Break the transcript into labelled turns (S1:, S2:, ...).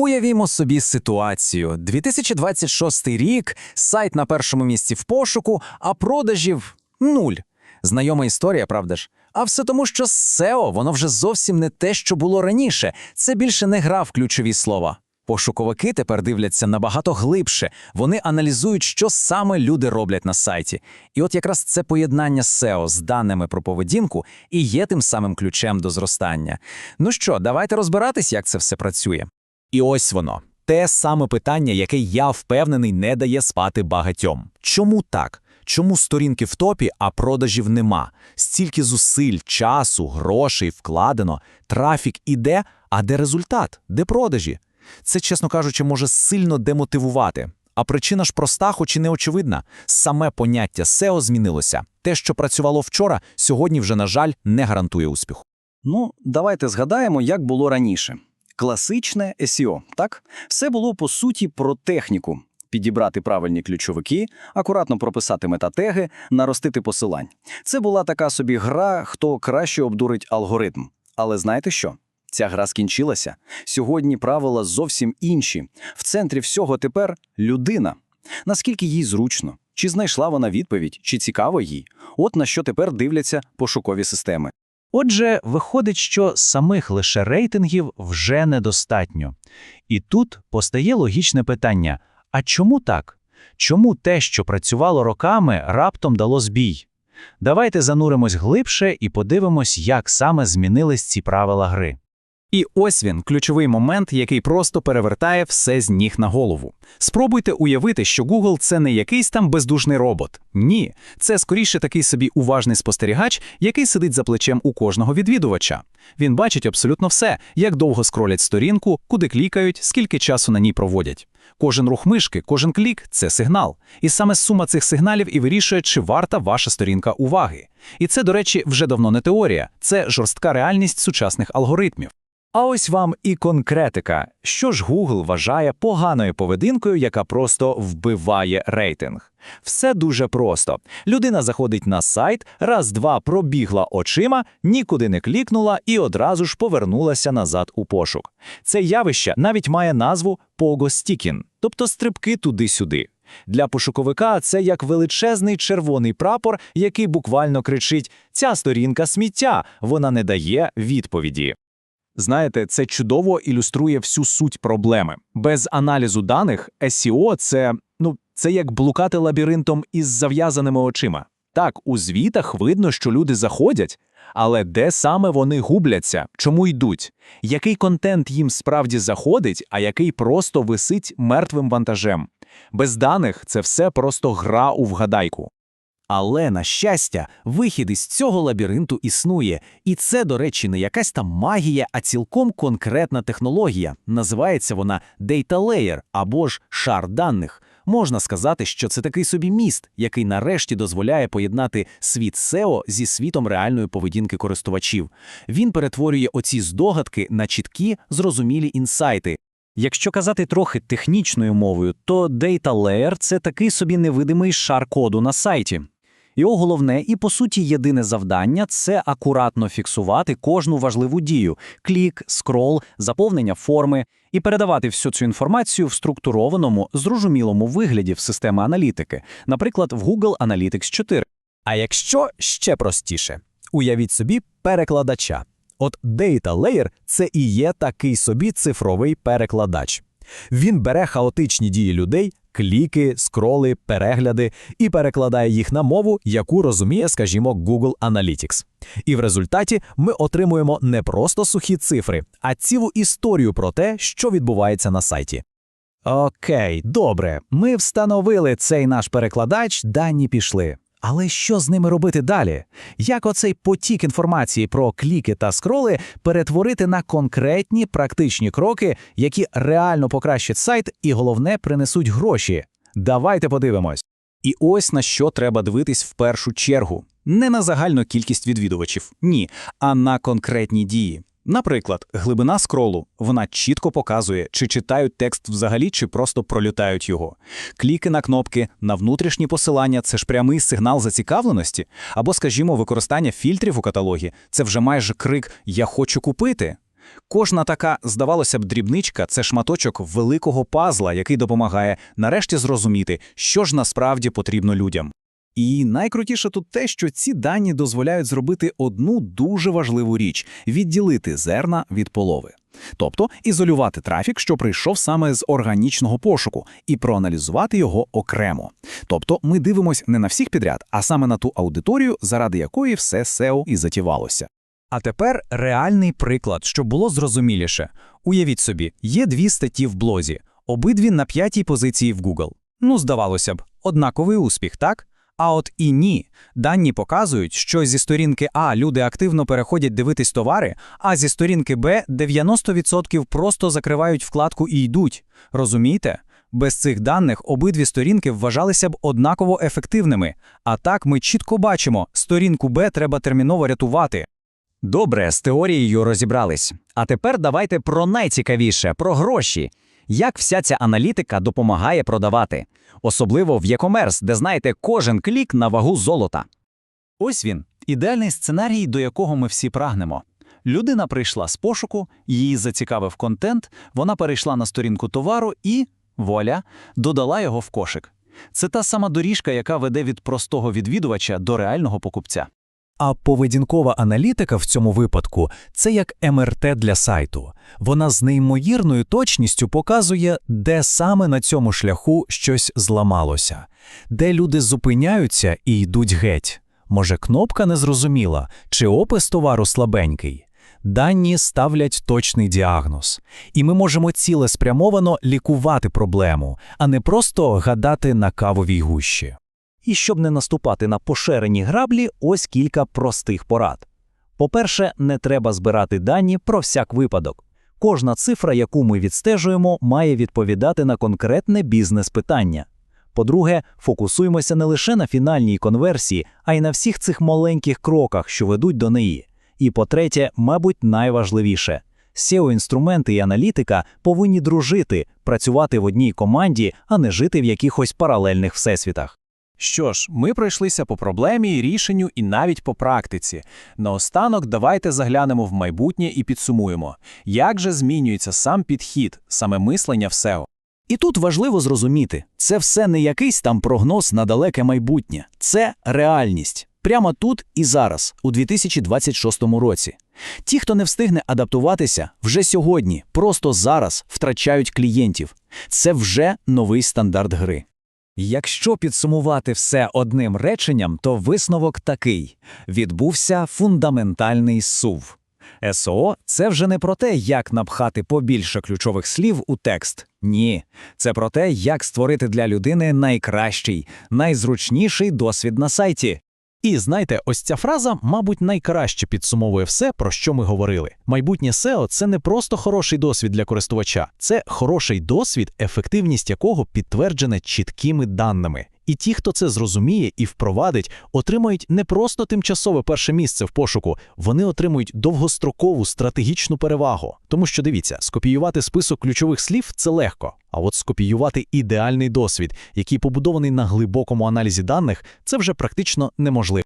S1: Уявімо собі ситуацію. 2026 рік, сайт на першому місці в пошуку, а продажів нуль. Знайома історія, правда ж? А все тому, що SEO, воно вже зовсім не те, що було раніше. Це більше не гра в ключові слова. Пошуковики тепер дивляться набагато глибше. Вони аналізують, що саме люди роблять на сайті. І от якраз це поєднання SEO з даними про поведінку і є тим самим ключем до зростання. Ну що, давайте розбиратись, як це все працює.
S2: І ось воно. Те саме питання, яке я впевнений не дає спати багатьом. Чому так? Чому сторінки в топі, а продажів нема? Стільки зусиль, часу, грошей вкладено, трафік іде, а де результат? Де продажі? Це, чесно кажучи, може сильно демотивувати. А причина ж проста, хоч і не очевидна. Саме поняття SEO змінилося. Те, що працювало вчора, сьогодні вже, на жаль, не гарантує успіху.
S3: Ну, давайте згадаємо, як було раніше. Класичне SEO, так? Все було по суті про техніку. Підібрати правильні ключовики, акуратно прописати метатеги, наростити посилань. Це була така собі гра, хто краще обдурить алгоритм. Але знаєте що? Ця гра скінчилася. Сьогодні правила зовсім інші. В центрі всього тепер людина. Наскільки їй зручно? Чи знайшла вона відповідь, чи цікаво їй? От на що тепер дивляться пошукові системи.
S4: Отже, виходить, що самих лише рейтингів вже недостатньо. І тут постає логічне питання: а чому так? Чому те, що працювало роками, раптом дало збій? Давайте зануримось глибше і подивимось, як саме змінились ці правила гри.
S2: І ось він, ключовий момент, який просто перевертає все з ніг на голову. Спробуйте уявити, що Google – це не якийсь там бездушний робот. Ні, це скоріше такий собі уважний спостерігач, який сидить за плечем у кожного відвідувача. Він бачить абсолютно все, як довго скролять сторінку, куди клікають, скільки часу на ній проводять. Кожен рух мишки, кожен клік це сигнал. І саме сума цих сигналів і вирішує, чи варта ваша сторінка уваги. І це, до речі, вже давно не теорія, це жорстка реальність сучасних алгоритмів.
S4: А ось вам і конкретика. Що ж Google вважає поганою поведінкою, яка просто вбиває рейтинг? Все дуже просто. Людина заходить на сайт, раз-два пробігла очима, нікуди не клікнула і одразу ж повернулася назад у пошук. Це явище навіть має назву погостікін, тобто стрибки туди-сюди. Для пошуковика це як величезний червоний прапор, який буквально кричить: ця сторінка сміття, вона не дає відповіді.
S2: Знаєте, це чудово ілюструє всю суть проблеми. Без аналізу даних SEO – це, ну, це як блукати лабіринтом із зав'язаними очима. Так, у звітах видно, що люди заходять, але де саме вони губляться, чому йдуть, який контент їм справді заходить, а який просто висить мертвим вантажем. Без даних це все просто гра у вгадайку.
S1: Але, на щастя, вихід із цього лабіринту існує, і це, до речі, не якась там магія, а цілком конкретна технологія. Називається вона Data Layer або ж шар даних. Можна сказати, що це такий собі міст, який нарешті дозволяє поєднати світ SEO зі світом реальної поведінки користувачів. Він перетворює оці здогадки на чіткі, зрозумілі інсайти.
S4: Якщо казати трохи технічною мовою, то Data Layer – це такий собі невидимий шар коду на сайті. Його головне і, по суті, єдине завдання це акуратно фіксувати кожну важливу дію клік, скрол, заповнення форми і передавати всю цю інформацію в структурованому, зрозумілому вигляді в системи аналітики, наприклад, в Google Analytics 4.
S2: А якщо ще простіше, уявіть собі перекладача. От Data Layer – це і є такий собі цифровий перекладач. Він бере хаотичні дії людей, кліки, скроли, перегляди і перекладає їх на мову, яку розуміє, скажімо, Google Analytics. І в результаті ми отримуємо не просто сухі цифри, а цілу історію про те, що відбувається на сайті.
S4: Окей, добре, ми встановили цей наш перекладач, дані пішли. Але що з ними робити далі? Як оцей потік інформації про кліки та скроли перетворити на конкретні практичні кроки, які реально покращать сайт і, головне, принесуть гроші? Давайте подивимось.
S2: І ось на що треба дивитись в першу чергу. Не на загальну кількість відвідувачів, ні, а на конкретні дії. Наприклад, глибина скролу вона чітко показує, чи читають текст взагалі, чи просто пролютають його. Кліки на кнопки, на внутрішні посилання це ж прямий сигнал зацікавленості, або, скажімо, використання фільтрів у каталогі це вже майже крик Я хочу купити. Кожна така, здавалося б, дрібничка це шматочок великого пазла, який допомагає нарешті зрозуміти, що ж насправді потрібно людям. І найкрутіше тут те, що ці дані дозволяють зробити одну дуже важливу річ відділити зерна від полови. Тобто ізолювати трафік, що прийшов саме з органічного пошуку, і проаналізувати його окремо. Тобто ми дивимося не на всіх підряд, а саме на ту аудиторію, заради якої все SEO і затівалося.
S4: А тепер реальний приклад, щоб було зрозуміліше. Уявіть собі, є дві статті в блозі, обидві на п'ятій позиції в Google. Ну, здавалося б, однаковий успіх, так? А от і ні. Дані показують, що зі сторінки А люди активно переходять дивитись товари, а зі сторінки Б 90% просто закривають вкладку і йдуть. Розумієте? Без цих даних обидві сторінки вважалися б однаково ефективними. А так ми чітко бачимо, сторінку Б треба терміново рятувати.
S5: Добре, з теорією розібрались. А тепер давайте про найцікавіше про гроші. Як вся ця аналітика допомагає продавати, особливо в e-commerce, де знаєте кожен клік на вагу золота.
S2: Ось він, ідеальний сценарій, до якого ми всі прагнемо. Людина прийшла з пошуку, її зацікавив контент, вона перейшла на сторінку товару і, вуаля, додала його в кошик. Це та сама доріжка, яка веде від простого відвідувача до реального покупця.
S4: А поведінкова аналітика в цьому випадку це як МРТ для сайту. Вона з неймовірною точністю показує, де саме на цьому шляху щось зламалося, де люди зупиняються і йдуть геть. Може, кнопка незрозуміла, чи опис товару слабенький. Дані ставлять точний діагноз, і ми можемо цілеспрямовано лікувати проблему, а не просто гадати на кавовій гущі.
S5: І щоб не наступати на поширені граблі, ось кілька простих порад. По-перше, не треба збирати дані про всяк випадок. Кожна цифра, яку ми відстежуємо, має відповідати на конкретне бізнес-питання. По-друге, фокусуємося не лише на фінальній конверсії, а й на всіх цих маленьких кроках, що ведуть до неї. І по-третє, мабуть, найважливіше SEO-інструменти і аналітика повинні дружити, працювати в одній команді, а не жити в якихось паралельних всесвітах.
S2: Що ж, ми пройшлися по проблемі, рішенню і навіть по практиці. Наостанок давайте заглянемо в майбутнє і підсумуємо, як же змінюється сам підхід, саме мислення в SEO.
S3: І тут важливо зрозуміти, це все не якийсь там прогноз на далеке майбутнє, це реальність. Прямо тут і зараз, у 2026 році. Ті, хто не встигне адаптуватися, вже сьогодні, просто зараз втрачають клієнтів. Це вже новий стандарт гри.
S4: Якщо підсумувати все одним реченням, то висновок такий: відбувся фундаментальний сув. СО – це вже не про те, як напхати побільше ключових слів у текст. Ні, це про те, як створити для людини найкращий, найзручніший досвід на сайті.
S2: І знаєте, ось ця фраза, мабуть, найкраще підсумовує все, про що ми говорили. Майбутнє SEO – це не просто хороший досвід для користувача, це хороший досвід, ефективність якого підтверджена чіткими даними. І ті, хто це зрозуміє і впровадить, отримають не просто тимчасове перше місце в пошуку, вони отримують довгострокову стратегічну перевагу. Тому що дивіться, скопіювати список ключових слів це легко. А от скопіювати ідеальний досвід, який побудований на глибокому аналізі даних, це вже практично неможливо.